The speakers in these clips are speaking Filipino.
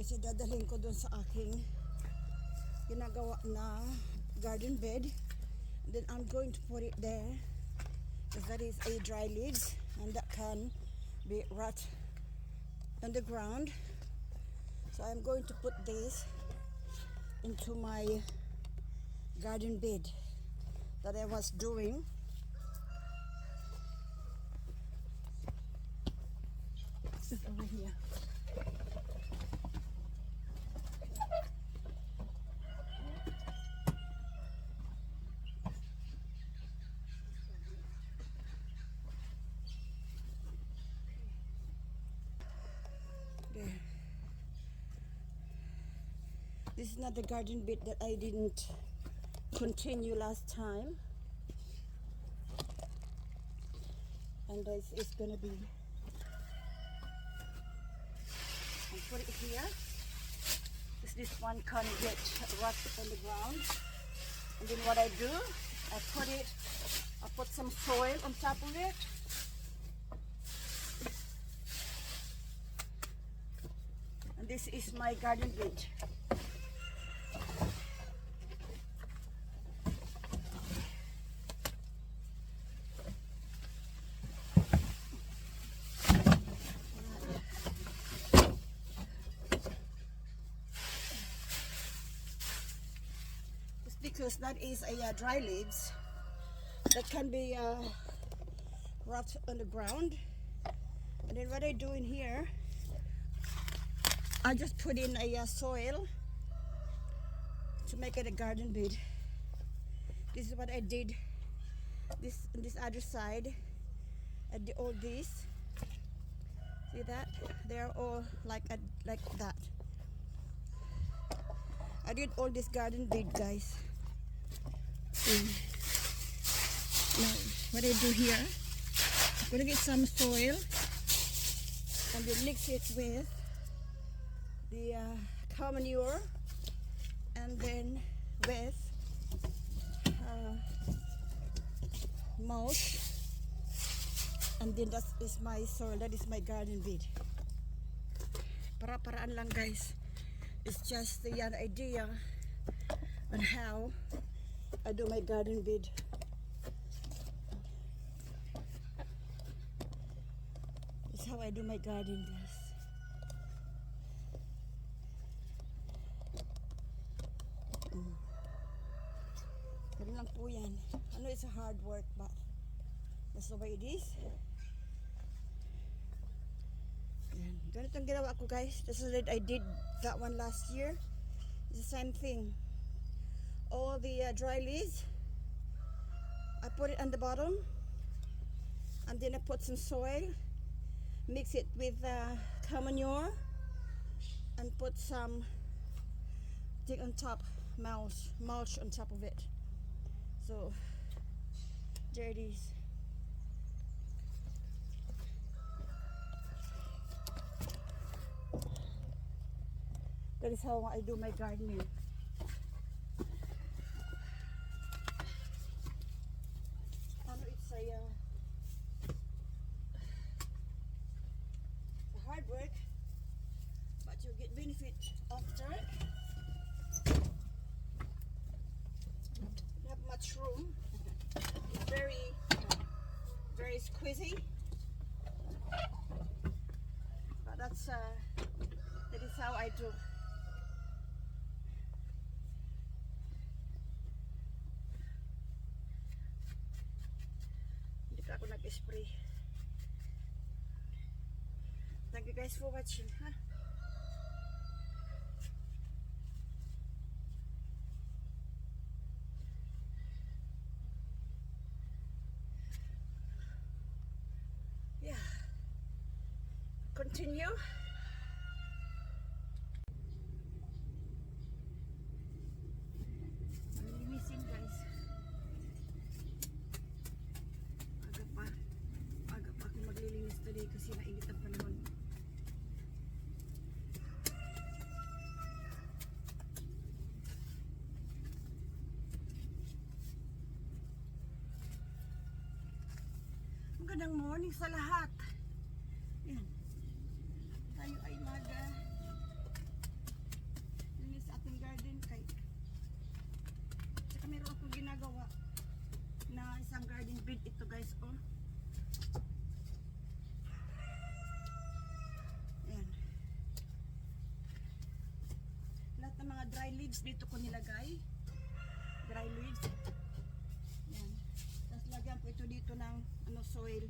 Kasi dadalhin ko doon sa aking ginagawa na garden bed. And then I'm going to put it there. Because that is a dry leaves and that can be rot on the ground. So I'm going to put this into my garden bed that I was doing. This is over here. There. This is not the garden bit that I didn't continue last time. And this is gonna be I'll put it here. Because this one can't get rot on the ground. And then what I do, I put it, I put some soil on top of it. And this is my garden bed. It's because that is a uh, dry leaves that can be uh, rot on the ground. And then what I do in here, I just put in a uh, soil to make it a garden bed. This is what I did. This this other side, I did all this. See that? They're all like a, like that. I did all this garden bed, guys. Now, what I do here, I'm gonna get some soil and then mix it with the uh, cow manure and then with uh, mulch. And then that is my soil that is my garden bed. Para-paraan lang guys. It's just the an idea on how I do my garden bed it's how I do my garden guys Ganun lang po yan. Ano, it's a hard work, but that's the way it is. Yan. Ganito ang ginawa ko, guys. This is what I did that one last year. It's the same thing. All the uh, dry leaves, I put it on the bottom, and then I put some soil, mix it with uh, cow manure, and put some thing on top, mulch, mulch on top of it. So there it is. That is how I do my gardening. Do. Hindi pa ako nag-spray. Thank you guys for watching. Ha? Continue. Magandang morning sa lahat. Ayan. Tayo ay mag ah, linis ating garden kay Tsaka meron akong ginagawa na isang garden bed ito guys oh. Ayan. Lahat ng mga dry leaves dito ko nilagay. Soil.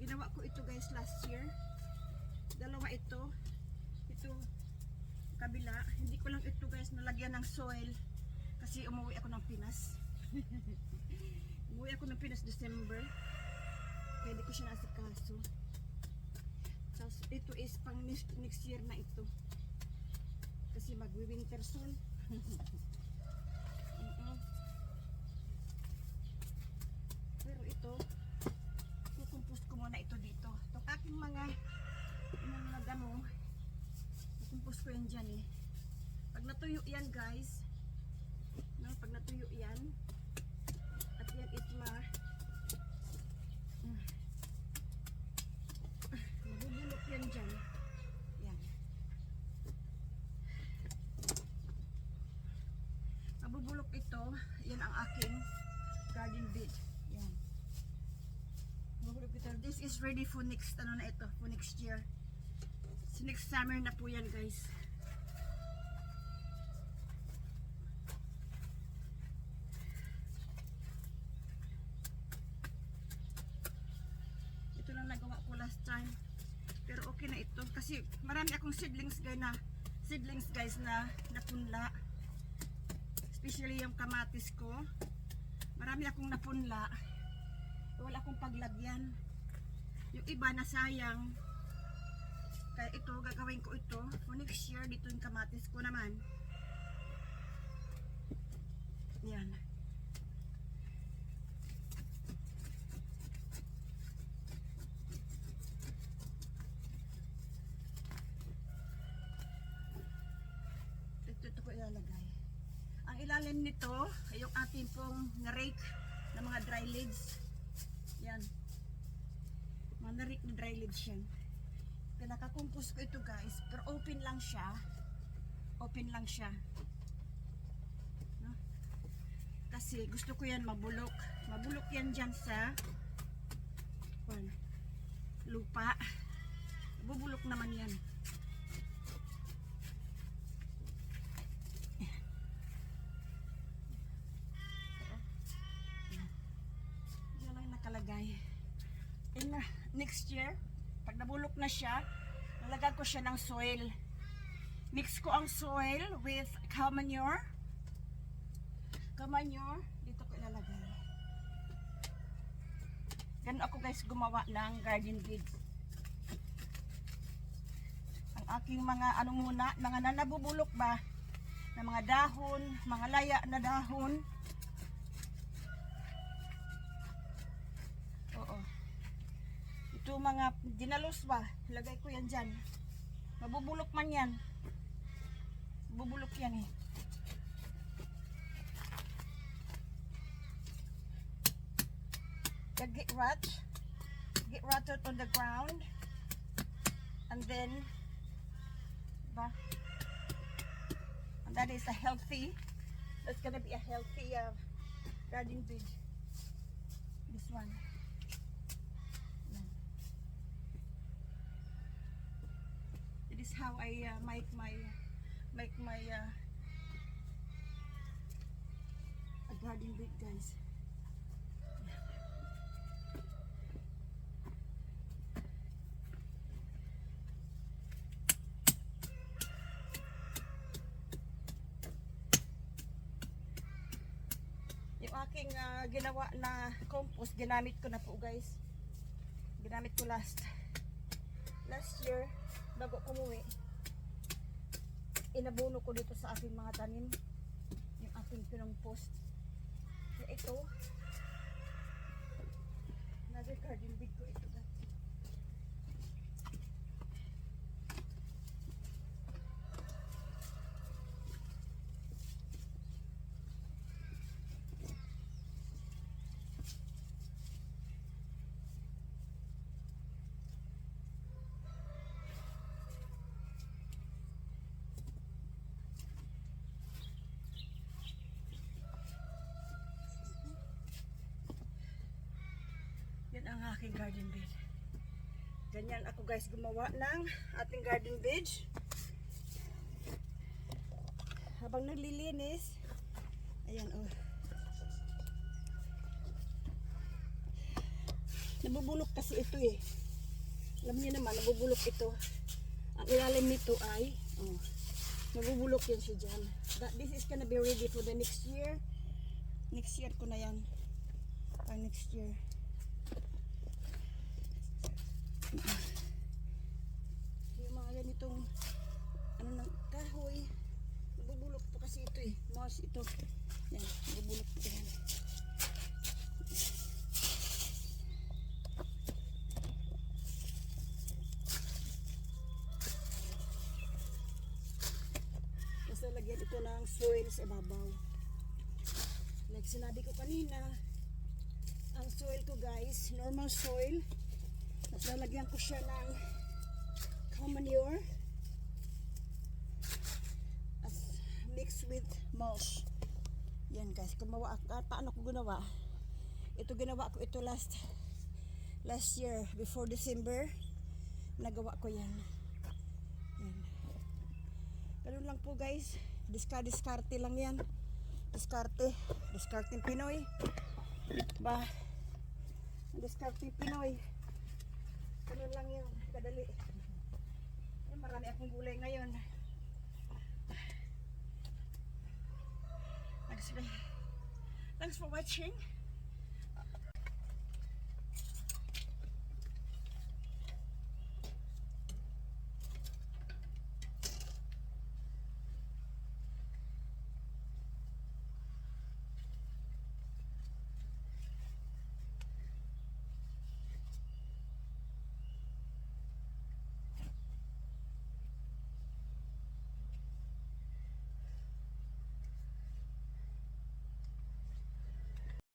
Ginawa ko ito guys last year. Dalawa ito. Ito kabila. Hindi ko lang ito guys nalagyan ng soil kasi umuwi ako ng Pinas. umuwi ako ng Pinas December. Kaya hindi ko siya nasikaso. Tapos ito is pang next, next year na ito. Kasi magwi-winter soon. Mm-mm. Pero ito, kukumpust ko ito dito. Itong aking mga yung mga gano, kukumpust ko yan dyan eh. Pag natuyo yan guys, no, pag natuyo yan, at yan is ma, mm, mabubulok yan dyan. Yan. Mabubulok ito, yan ang aking garden bed. This is ready for next, ano na ito, for next year. So next summer na po yan guys. Ito lang nagawa ko last time. Pero okay na ito kasi marami akong seedlings guys na seedlings guys na napunla. Especially yung kamatis ko. Marami akong napunla. Wala akong paglagyan. Yung iba na sayang. Kaya ito, gagawin ko ito. For next year, dito yung kamatis ko naman. Yan. Ito, ito ko ilalagay. Ang ilalim nito, ay yung ating pong na-rake ng mga dry leaves. Yan. Mga na-rake na dry leaves yan. Pinakakumpos ko ito guys, pero open lang siya. Open lang siya. No? Kasi gusto ko yan mabulok. Mabulok yan dyan sa kwan, lupa. Bubulok naman. Yan lang nakalagay. In uh, next year, pag nabulok na siya, nalagyan ko siya ng soil. Mix ko ang soil with cow manure. Cow manure, dito ko ilalagay. Ganun ako guys gumawa ng garden beds. Ang aking mga ano muna, mga nanabubulok ba, na mga dahon, mga laya na dahon. Ito mga dinalos ba? Lagay ko yan dyan. Mabubulok man yan. Bubulok yan eh. The get rot. Get rotted on the ground. And then, ba? And that is a healthy, that's gonna be a healthy uh, garden bed. This one. I uh, make my make my uh, a garden bed, guys. Yung aking ah, ginawa na compost, ginamit ko na po guys. Ginamit ko last last year bago kumuwi inabuno ko dito sa aking mga tanim. Yung aking pinongpost na ito. Another garden bed ko. ito ang aking garden bed. Ganyan ako guys gumawa ng ating garden bed. habang naglilinis, ayan oh. Nabubulok kasi ito eh. Alam niyo naman, nabubulok ito. Ang ilalim nito ay, oh, nabubulok yan siya dyan. That, this is gonna be ready for the next year. Next year ko na yan. Pang next year. Yung mga ganitong ano ng kahoy. Nabubulok po kasi ito eh. Moss ito. Yan, nabubulok po yan. Basta lagyan ito ng soil sa ibabaw. Like sinabi ko kanina, ang soil ko guys, normal soil. Tapos lalagyan ko siya ng cow manure as mixed with mulch. Yan guys, gumawa ako. ah, paano ko ginawa? Ito ginawa ko ito last last year before December. Nagawa ko yan. Yan. Ganun lang po guys. Diska diskarte lang yan. Diskarte. Diskarte Pinoy. Ba? Diskarte Pinoy. Ganun lang yun. Kadali. Ay, marami akong gulay ngayon. Thanks for, thanks for watching.